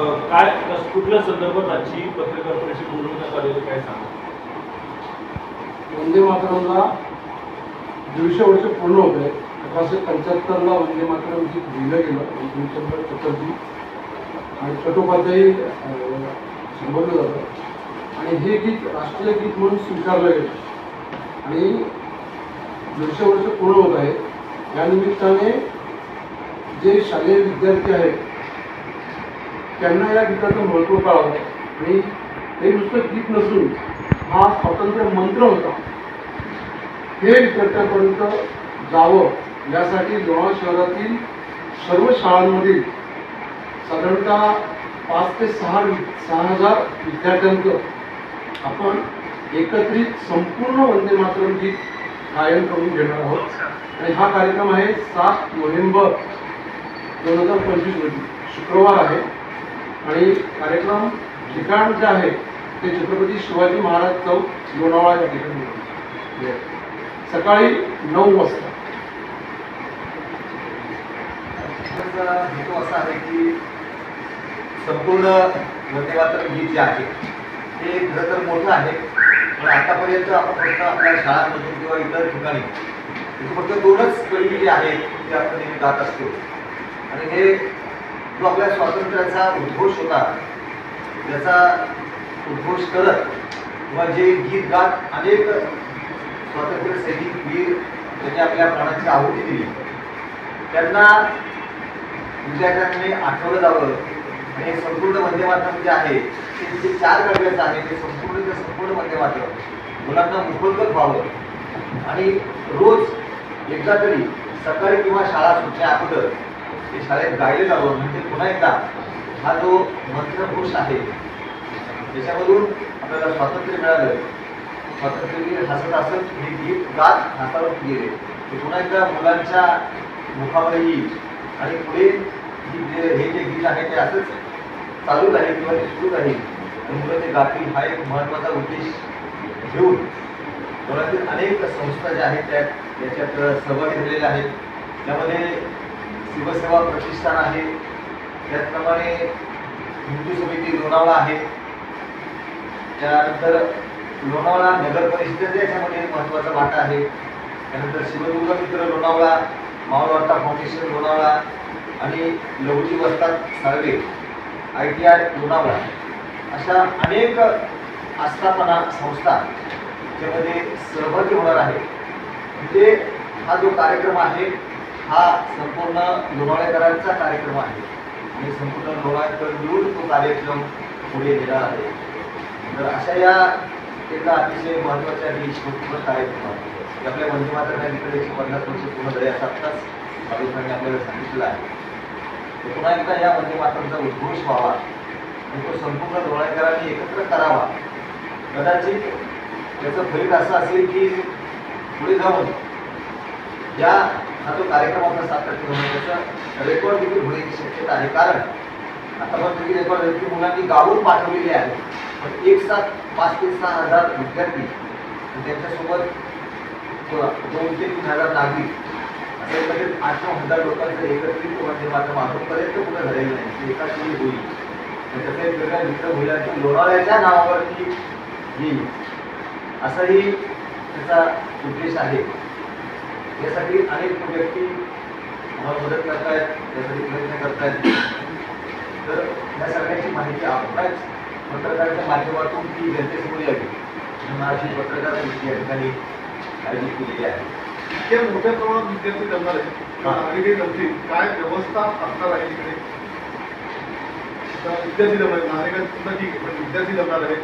काय कुठल्या संदर्भात आजची पत्रकार परिषद बोलवण्यात आलेली काय सांगा? वंदे मातरमला दीडशे वर्ष पूर्ण होते अठराशे पंच्याहत्तरला वंदे मातरम गीत लिहिलं गेलं भीमचंद्र चटर्जी आणि चट्टोपाध्यायी संबोधलं जातं. आणि हे गीत राष्ट्रीय गीत म्हणून स्वीकारलं गेलं. आणि दीडशे वर्ष पूर्ण होत आहे या निमित्ताने जे शालेय विद्यार्थी आहेत त्यांना या गीताचं महत्त्व कळावं. आणि हे नुसतं गीत नसून हा स्वातंत्र्य मंत्र होता. हे विद्यार्थ्यांपर्यंत जावं यासाठी लोणार शहरातील सर्व शाळांमधील साधारणतः पाच ते सहा सहा हजार विद्यार्थ्यांचं आपण एकत्रित संपूर्ण वंदे मातरम गीत गायन करून घेणार आहोत. आणि हा कार्यक्रम आहे सात नोव्हेंबर दोन हजार पंचवीस रोजी. शुक्रवार आहे. आणि कार्यक्रम ठिकाण जे आहे ते छत्रपती शिवाजी महाराज चौक लोणावळा या ठिकाणी. सकाळी नऊ वाजता. हेतू असा आहे की संपूर्ण वंदे गीत जे आहे ते खरं तर मोठं आहे पण आतापर्यंत आपण फक्त आपल्या शाळांमधून किंवा इतर ठिकाणी फक्त दोनच कळी जे आहेत ते आपण नेहमी गात असतो. आणि हे जो आपल्या स्वातंत्र्याचा उद्घोष होता. त्याचा उद्घोष करत किंवा जे गीत गात अनेक स्वातंत्र्य सैनिक वीर त्यांनी आपल्या प्राणाची आहुती दिली. त्यांना विद्यार्थ्यांनी आठवलं जावं. आणि हे संपूर्ण वंदे मातरम जे आहे ते जे चार काव्याचं आहे ते संपूर्ण संपूर्ण वंदे मातरम मुलांना मुखोद्गत व्हावं. आणि रोज एकदा तरी सकाळी किंवा शाळा सुटण्या अगोदर ते शाळेत गायले जावं म्हणजे पुन्हा एकदा हा जो मंत्रपुरुष आहे त्याच्यामधून आपल्याला स्वातंत्र्य मिळालं. स्वातंत्र्यवीर हसत हसत हे गीत गात हातावर गेले. ते पुन्हा एकदा मुलांच्या मुखामध्ये येईल आणि पुढे ही जे हे जे गीत आहे ते असंच चालू राहील किंवा ते सुरू राहील मुलं ते गातील हा एक महत्त्वाचा उद्देश घेऊन पुण्यातील अनेक संस्था ज्या आहेत त्या याच्यात सहभागी झालेल्या आहेत. त्यामध्ये शिवसेवा प्रतिष्ठान आहे. त्याचप्रमाणे हिंदू समिती लोणावळा आहे. त्यानंतर लोणावळा नगर परिषदेचा याच्यामध्ये महत्त्वाचा वाटा आहे. त्यानंतर शिवदुर्ग मित्र लोणावळा मावळवार्ता फाउंडेशन लोणावळा आणि Lahuji Vastad Salve I T I Lonavala अशा अनेक आस्थापना संस्था ज्यामध्ये सहभागी होणार आहे म्हणजे हा जो कार्यक्रम आहे हा संपूर्ण लोणावळेकरांचा कार्यक्रम आहे. आणि संपूर्ण लोणावळेकर मिळून तो कार्यक्रम पुढे गेला आहे. तर अशा या एका अतिशय महत्त्वाच्या आणि कार्यक्रम आहे. आपल्या वंदे मातरम एकशे पन्नास वर्ष पूर्ण झाले असं आत्ताच भाविकांनी आपल्याला सांगितलं आहे. तर पुन्हा एकदा या वंदे मातरमचा उद्घोष व्हावा आणि तो संपूर्ण डोळ्याकरांनी एकत्र करावा. कदाचित त्याचं फलित असं असेल की पुढे जाऊन या हा जो कार्यक्रम आपला सात तारखेला होणार रेकॉर्ड देखील होण्याची शक्यता आहे. कारण आतापर्यंत रेकॉर्ड आहे की मुलांनी गावून पाठवलेले आहे पण एक सात पाच ते सहा हजार विद्यार्थी आणि त्यांच्यासोबत दोन ते तीन हजार नागरिक असे एकत्रित आठ नऊ हजार लोकांचं एकत्रित म्हणजे मात्र अजूनपर्यंत कुठं झालेलं नाही. एकाच वेळी होईल. त्याचा एक वेगळा मित्र मुलांची लोणावळ्याच्या नावावरती येईल. असाही त्याचा उद्देश आहे. यासाठी अनेक व्यक्ती आम्हाला मदत करतायत त्यासाठी प्रयत्न करतायत. तर या सगळ्याची माहिती आपल्याच पत्रकाराच्या माध्यमातून ती जनतेसमोर यावी. म्हणून अशी पत्रकार गोष्टी या ठिकाणी आयोजित केलेली आहे. इतक्या मोठ्या प्रमाणात विद्यार्थी जमणार आहेत. नागरिकही जमतील. काय व्यवस्था असणार आहे इकडे? आता विद्यार्थी जमणार आहेत. नागरिकांना ठीक आहे पण विद्यार्थी जमणार आहेत.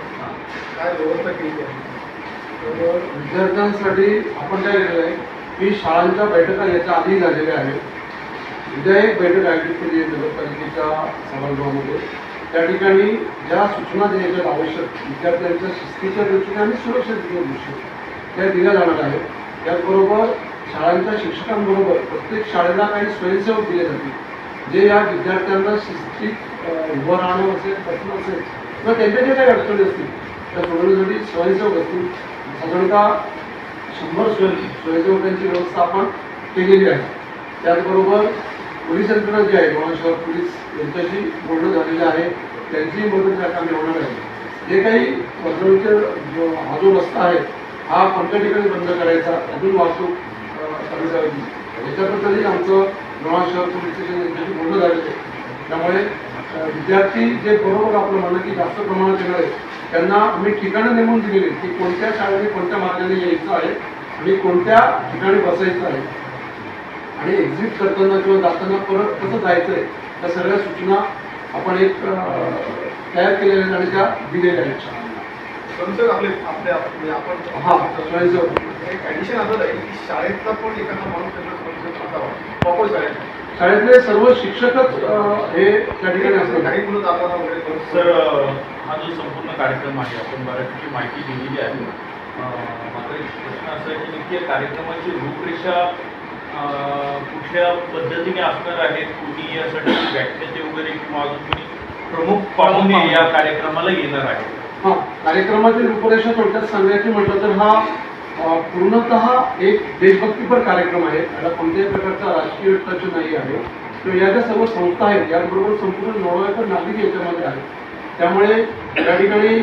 काय व्यवस्था केली आहे? तर विद्यार्थ्यांसाठी आपण काय केलेलं आहे? की शाळांच्या बैठका याच्या आधी झालेल्या आहेत. उद्या एक बैठक आयोजित केली आहे नगरपालिकेच्या सभागृहामध्ये त्या ठिकाणी ज्या सूचना देण्याच्या आवश्यक विद्यार्थ्यांच्या शिस्तीच्या दृष्टीने आणि सुरक्षेच्या दृष्टीने त्या दिल्या जाणार आहेत. त्याचबरोबर शाळांच्या शिक्षकांबरोबर प्रत्येक शाळेला काही स्वयंसेवक दिले जातील. जे या विद्यार्थ्यांना शिस्तीत उभं राहणं असेल प्रश्न असेल किंवा त्यांच्या ज्या काही अडचणी असतील त्या सोडवण्यासाठी स्वयंसेवक असतील. साधारणतः शंभर स्वयं स्वयंसेवकांची व्यवस्था आपण केलेली आहे. त्याचबरोबर पोलीस यंत्रणा जी आहे लोणार शहर पोलीस यांच्याशी बोलणं झालेलं आहे. त्यांचीही मदत त्या कामी होणार आहे. जे काही वर्धवणीचे जो हा जो रस्ता आहे हा कोणत्या ठिकाणी बंद करायचा अजून वाहतूक अं, कमी करायची याच्याबद्दलही आमचं लोणार शहर पोलीस स्टेशन यांच्याशी बोलणं झालेलं आहे. त्यामुळे विद्यार्थी जे बरोबर आपलं म्हणणं की जास्त प्रमाणात येणार आहे त्यांना आम्ही ठिकाणं नेमून दिलेली की कोणत्या शाळेने कोणत्या मार्गाने यायचं आहे आणि कोणत्या ठिकाणी बसायचं आहे. आणि एक्झिट करताना किंवा जाताना परत कसं जायचं आहे त्या सगळ्या सूचना आपण एक तयार केलेल्या आहेत आणि त्या दिलेल्या आहेत शाळांना. म्हणजे आपण हा एक असं आहे की शाळेतला पण एखादा माणूस प्रॉपर शाळेत शाळेतले सर्व शिक्षकच हे त्या ठिकाणी असतात. काही मुलं जाताना वगैरे सर हा जो संपूर्ण कार्यक्रम आहे आपण बऱ्यापैकी माहिती दिलेली आहे. मात्र एक प्रश्न असा आहे की नक्की या कार्यक्रमाची रूपरेषा कुठल्या पद्धतीने असणार आहेत कुणी यासाठी व्याख्याते वगैरे किंवा अजून कुणी प्रमुख पाहुणे या कार्यक्रमाला येणार आहेत? हा कार्यक्रमाची रूपरेषा थोडक्यात सांगायची म्हटलं तर हा पूर्णतः एक देशभक्तीपर कार्यक्रम आहे. याला कोणत्याही प्रकारचा राजकीय टच नाही आहे. तर या ज्या सर्व संस्था आहेत याबरोबर संपूर्ण नवरात्र नागरिक याच्यामध्ये आहेत. त्यामुळे या ठिकाणी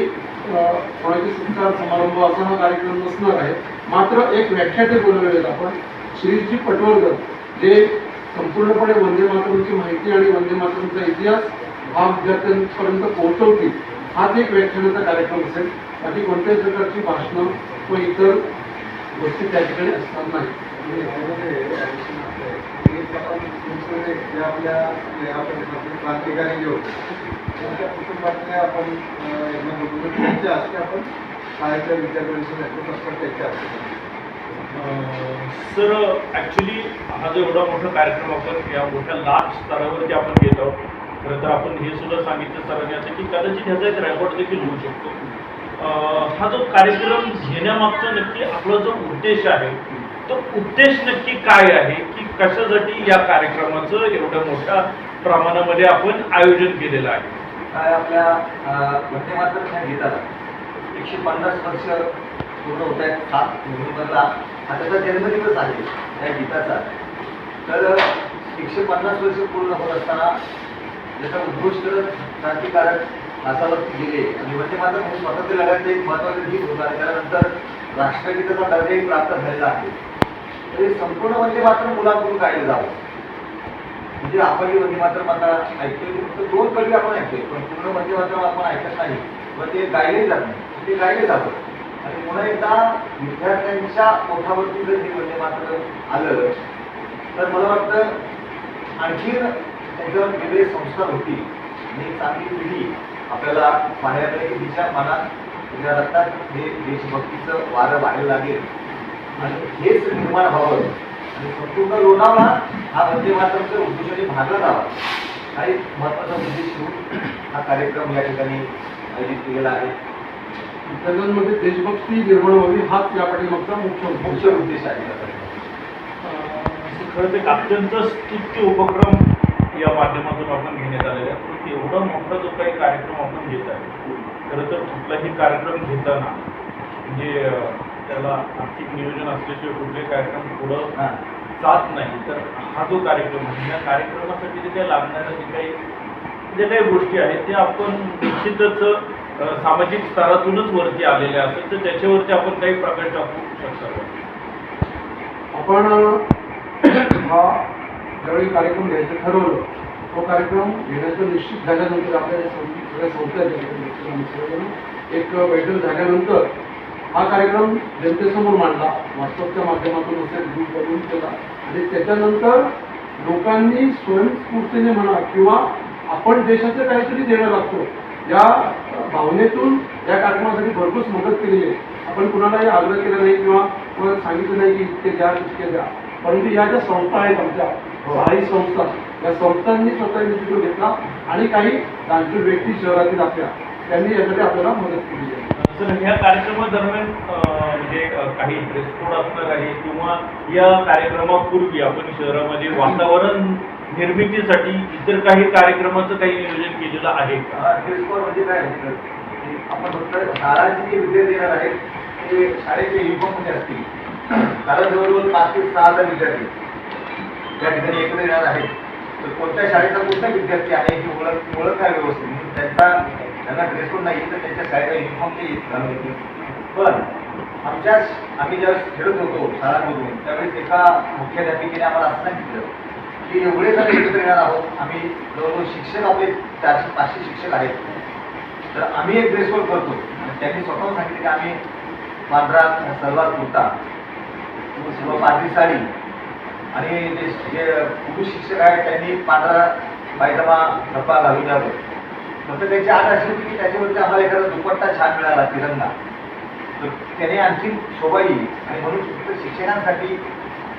कोणाची कोणाचे सत्कार समारंभ असा हा कार्यक्रम नसणार आहे. मात्र एक व्याख्याते बोलवलेले आपण श्रीजी पटवर्धन जे संपूर्णपणे वंदे मातरमची माहिती आणि वंदे मातरमचा इतिहास हा विद्यार्थ्यांपर्यंत पोहोचवतील हाच एक व्याख्यानाचा कार्यक्रम असेल. बाकी कोणत्याही प्रकारची भाषणं व इतर गोष्टी त्या ठिकाणी असणार नाही आपल्या क्रांतिकारी जे होते त्यांच्या कुटुंबातल्या आपण आपण शाळेच्या विद्यार्थ्यांचे नेतृत्व असतात असते सर ॲक्च्युली हा जो एवढा मोठा कार्यक्रम आपण या मोठ्या लार्ज स्तरावरती आपण घेत आहोत. खरं तर आपण हे सुद्धा सांगितलं सरांनी आता की कदाचित ह्याचा एक रेकॉर्ड देखील होऊ शकतो. हा जो कार्यक्रम घेण्यामागचा नक्की आपला जो उद्देश आहे तो उद्देश नक्की काय आहे? की कशासाठी या कार्यक्रमाचं एवढ्या मोठ्या प्रमाणामध्ये आपण आयोजन केलेलं आहे? काय आपल्या अं, ह्या मातरम गीताला? एकशे पन्नास वर्ष पूर्ण होत आहेत सात नोव्हेंबरला. हा त्याचा जन्मदिवस आहे या गीताचा. तर एकशे पन्नास वर्ष पूर्ण होत असताना ज्याचा उद्घोष्ट क्रांतिकारक नासावरती गेले. आणि म्हणजे मात्र हे स्वातंत्र्य लढ्याचं एक महत्त्वाचं गीत होतं आणि त्यानंतर राष्ट्रगीताचा दर्जाही प्राप्त झालेला आहे. तर हे संपूर्ण म्हणजे मात्र मुलांकडून गायलं जावं. म्हणजे आपण ही वंदे म्हणजे मातरम आता तर फक्त दोन कवी आपण ऐकले पण पूर्ण वंदे मात्र आपण ऐकत नाही. पण ते गायले जात नाही. ते गायले जावं आणि पुन्हा एकदा विद्यार्थ्यांच्या ओठावरती जर हे वंदे मात्र आलं तर मला वाटतं आणखीन त्याच्यावर वेगळे संस्कार होती आणि चांगली पिढी आपल्याला बाहेर तिच्या मनात तिच्या रक्तात हे देशभक्तीचं वारं बाहेर लागेल. आणि हेच निर्माण व्हावं. आणि संपूर्ण लोणावळा हा वंदे मातरमच्या उद्देशाने भागला जावा. हा एक महत्त्वाचा उद्देश ठेवून हा कार्यक्रम या ठिकाणी आयोजित केलेला आहे. विद्यार्थ्यांमध्ये देशभक्ती निर्माण व्हावी हाच या पाठीमागचा मुख्य मुख्य. उद्देश आहे खरं तर एक अत्यंत स्तुत्य उपक्रम या माध्यमातून आपण घेण्यात आलेला आहे. पण एवढा मोठा जो काही कार्यक्रम आपण घेत आहे खरं तर कुठलाही कार्यक्रम घेताना त्याला आर्थिक नियोजन असल्याशिवाय कुठले कार्यक्रम पुढं. जात नाही तर हा जो कार्यक्रम आहे या कार्यक्रमासाठी जे काही लागणाऱ्या जे काही जे काही गोष्टी आहेत त्या आपण निश्चितच सामाजिक स्तरातूनच वरती आलेल्या असेल तर त्याच्यावरती आपण काही प्रकाश टाकू शकतो आपण हा ज्यावेळी कार्यक्रम घ्यायचं ठरवलं तो कार्यक्रम घेण्याचं निश्चित झाल्यानंतर आपल्या सगळ्या संस्था एक बैठक झाल्यानंतर हा कार्यक्रम जनतेसमोर मांडला. व्हॉट्सअपच्या माध्यमातून असेल ग्रुपवरून केला. आणि त्याच्यानंतर लोकांनी स्वयंस्फूर्तीने म्हणा किंवा आपण देशाचं काहीतरी देणं लागतो या भावनेतून या कार्यक्रमासाठी भरपूर मदत केलेली आहे. आपण कुणालाही आग्रह केला नाही किंवा कोणाला सांगितलं नाही की इतके द्या इतके द्या. परंतु या ज्या संस्था आहेत आमच्या सहाही संस्था या संस्थांनी स्वतः इनिशिएटिव्ह घेतला आणि काही दानशूर व्यक्ती शहरातील आपल्या त्यांनी यासाठी आपल्याला मदत केली आहे. सर ह्या कार्यक्रमादरम्यान म्हणजे काही ड्रेस कोड असणार आहे किंवा या कार्यक्रमापूर्वी आपण शहरामध्ये वातावरण निर्मितीसाठी इतर काही कार्यक्रमाचं काही नियोजन केलेलं आहे ड्रेस कोड म्हणजे काय? आपण फक्त शाळाचे जे विद्यार्थी येणार आहेत ते शाळेचे युनिफॉर्ममध्ये असतील. कारण जवळजवळ पाच ते सहा हजार विद्यार्थी त्या ठिकाणी एकत्र येणार आहेत. तर कोणत्या शाळेचा कोणता विद्यार्थी आहे हे ओळख ओळख काय व्यवस्थित त्यांचा त्यांना ड्रेस कोड नाही तर त्यांच्या शाळेचा युनिफॉर्म ते घालून येतील. पण आमच्याच आम्ही ज्यावेळेस खेळत होतो शाळांमधून त्यावेळेस एका मुख्याध्यापिकेने आम्हाला असं सांगितलं की एवढे जण एकत्र येणार आहोत आम्ही जवळजवळ शिक्षक आपले चारशे पाचशे शिक्षक आहेत. तर आम्ही एक ड्रेस कोड करतो आणि त्यांनी स्वतः सांगितलं की आम्ही पांढरा सलवार कुर्ता किंवा पांढरी साडी आणि जे पुरुष शिक्षक आहेत त्यांनी पांढरा पायजमा धप्पा घालून द्यावं. फक्त त्याची आठ अशी होती की त्याच्यावरती आम्हाला एखादा दुपट्टा छान मिळाला तिरंगा. तर त्याने आणखी शोभा येईल आणि म्हणून फक्त शिक्षकांसाठी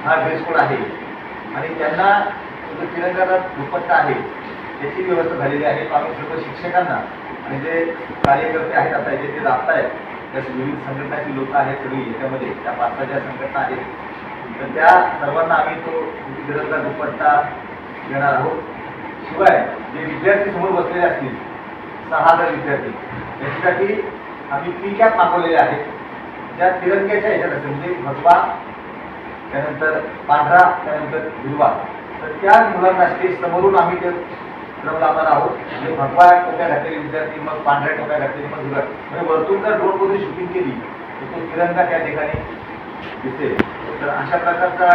हा ड्रेस कोड आहे. आणि त्यांना जो तिरंगाचा दुपट्टा आहे त्याची व्यवस्था झालेली आहे. आम्ही सर्व शिक्षकांना आणि जे कार्यकर्ते आहेत आता जे ते राबतायत त्या विविध संघटनाची लोक आहेत सगळी याच्यामध्ये. त्या पाच सहा ज्या संघटना आहेत. तर त्या सर्वांना आम्ही तो तिरंगा दुपट्टा देणार आहोत. शिवाय जे विद्यार्थी समोर बसलेले असतील सहा हजार विद्यार्थी. त्याच्यासाठी आम्ही पी कॅप मागवलेले आहेत ज्या तिरंग्याच्या ह्याच्यात असेल म्हणजे भगवा त्यानंतर पांढरा त्यानंतर हिरवा. तर त्या मुलांना स्टेज समोरून आम्ही ते लावणार आहोत. म्हणजे भगवा टोप्या घातलेले विद्यार्थी मग पांढऱ्या टोप्या घातलेले मग हिरवा म्हणजे वरतून जर ड्रोनमधून शूटिंग केली तर तो तिरंगा त्या ठिकाणी दिसेल. तर अशा प्रकारचा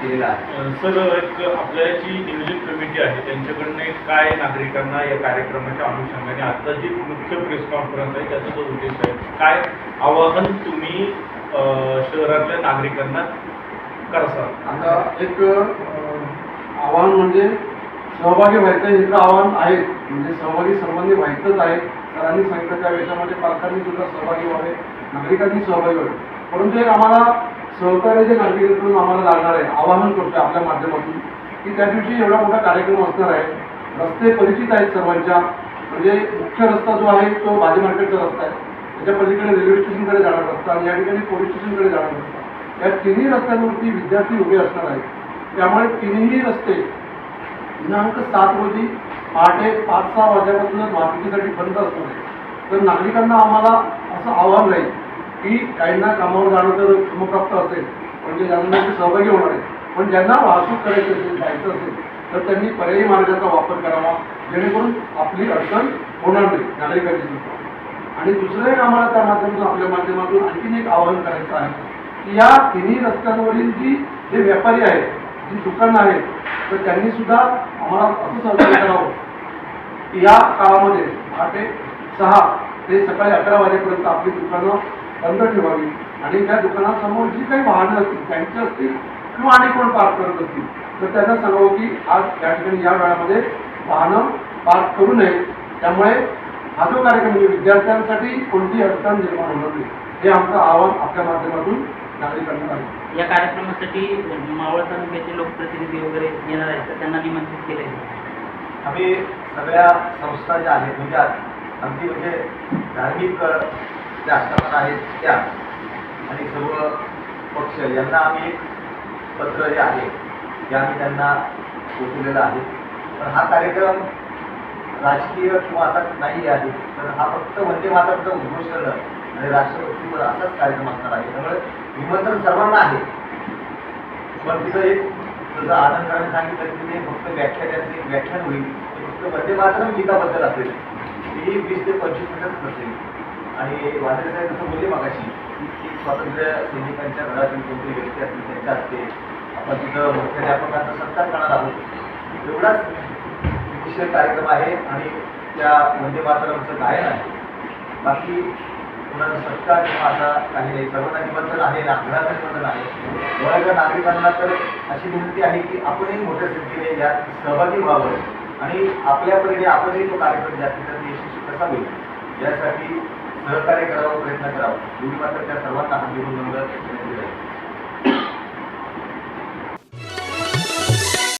केलेला आहे. सर एक आपल्या जी नियोजन कमिटी आहे. त्यांच्याकडनं काय नागरिकांना या कार्यक्रमाच्या अनुषंगाने आता जी मुख्य प्रेस कॉन्फरन्स आहे त्याचा जो उद्देश आहे काय आवाहन तुम्ही शहरातल्या नागरिकांना करसाल? आता एक आव्हान म्हणजे सहभागी व्हायचं हे आव्हान आहे. म्हणजे सहभागी सर्वांनी व्हायचंच आहे. सरांनी सांगितलं त्या वेळामध्ये पालकांनी सुद्धा सहभागी व्हावे नागरिकांनी सहभागी व्हावे. परंतु एक आम्हाला सहकार्य जे नागरिकांकडून आम्हाला लागणार आहे. आवाहन करतोय आपल्या माध्यमातून की त्या दिवशी एवढा मोठा कार्यक्रम असणार आहे. रस्ते परिचित आहेत सर्वांच्या. म्हणजे मुख्य रस्ता जो आहे तो भाजी मार्केटचा रस्ता आहे. त्याच्या पलीकडे रेल्वे स्टेशनकडे जाणार रस्ता आणि या ठिकाणी पोलीस स्टेशनकडे जाणार रस्ता. या तिन्ही रस्त्यांवरती विद्यार्थी उभे असणार आहेत. त्यामुळे तिन्ही रस्ते दिनांक सात रोजी पहाटे पाच सहा वाजल्यापासूनच वाहतुकीसाठी बंद असणार आहे तर नागरिकांना आम्हाला असं आव्हान राहील की काहींना कामावर जाणं तर क्रमप्राप्त असेल म्हणजे ज्यांना ते सहभागी होणार आहे. पण ज्यांना वाहतूक करायची असेल जायचं असेल तर त्यांनी पर्यायी मार्गाचा वापर करावा जेणेकरून आपली अडचण होणार नाही नागरिकांची सुद्धा आणि दुसरं एक आम्हाला त्या माध्यमातून आपल्या माध्यमातून आणखीन एक आवाहन करायचं आहे की या तिन्ही रस्त्यांवरील जी जे व्यापारी आहेत जी दुकानं आहेत तर त्यांनी सुद्धा आम्हाला असं सहकार्य करावं की या काळामध्ये पहाटे सहा ते सकाळी अकरा वाजेपर्यंत आपली दुकानं बंद ठेवावी. आणि त्या दुकानासमोर जी काही वाहनं असतील त्यांची असतील किंवा आणि कोण पार्क करत असतील तर त्यांना सांगावं की आज या ठिकाणी या वेळामध्ये वाहनं पार्क करू नये. त्यामुळे हा जो कार्यक्रम म्हणजे विद्यार्थ्यांसाठी कोणतीही अडचण निर्माण होणार नाही. हे आमचं आवाहन आपल्या माध्यमातून नागरिकांना आहे. या कार्यक्रमासाठी मावळ तालुक्याचे लोकप्रतिनिधी वगैरे येणार आहेत तर त्यांना निमंत्रित केले आहे. आम्ही सगळ्या संस्था ज्या आहेत म्हणजे अगदी म्हणजे धार्मिक अ, ज्या आस्थापना आहेत त्या. आणि सर्व पक्ष यांना आम्ही एक पत्र जे आहे ते आम्ही त्यांना पोचवलेलं आहे. पण हा कार्यक्रम राजकीय किंवा असा नाही आहे तर हा फक्त वंदे मातरचा उद्घोष करणं आणि राष्ट्रपतीवर असाच कार्यक्रम असणार आहे. त्यामुळे निमंत्रण सर्वांना आहे. पण तिथं एक जसं आनंदराने सांगितलं की ते फक्त व्याख्यानाचं एक व्याख्यान होईल. ते फक्त वंदे मातरम गीताबद्दल असेल. ती वीस ते पंचवीस मिनिटच असेल आणि वादळे साहेब जसं बोलले मागाशी की स्वातंत्र्य सैनिकांच्या घरातील कोणते व्यक्ती असतील त्यांच्या असते आपण तिथं मुख्याध्यापकांचा सत्कार करणार आहोत. एवढाच विषय कार्यक्रम आहे आणि त्या वंदे मातरमचं गायन आहे. बाकी कुणाचा सत्कार किंवा असा काही नाही. सर्वांना निबंधन आहे नागरिकांना निबंधन आहे. वळकर नागरिकांना तर अशी विनंती आहे की आपणही मोठ्या संख्येने यात सहभागी व्हावं. आणि आपल्या परीने आपणही तो कार्यक्रम जास्तीत जास्त यशस्वी कसा होईल यासाठी सहकार्य करावं प्रयत्न करावा. एवढी मात्र त्या सर्वांना हात जोडून विनंती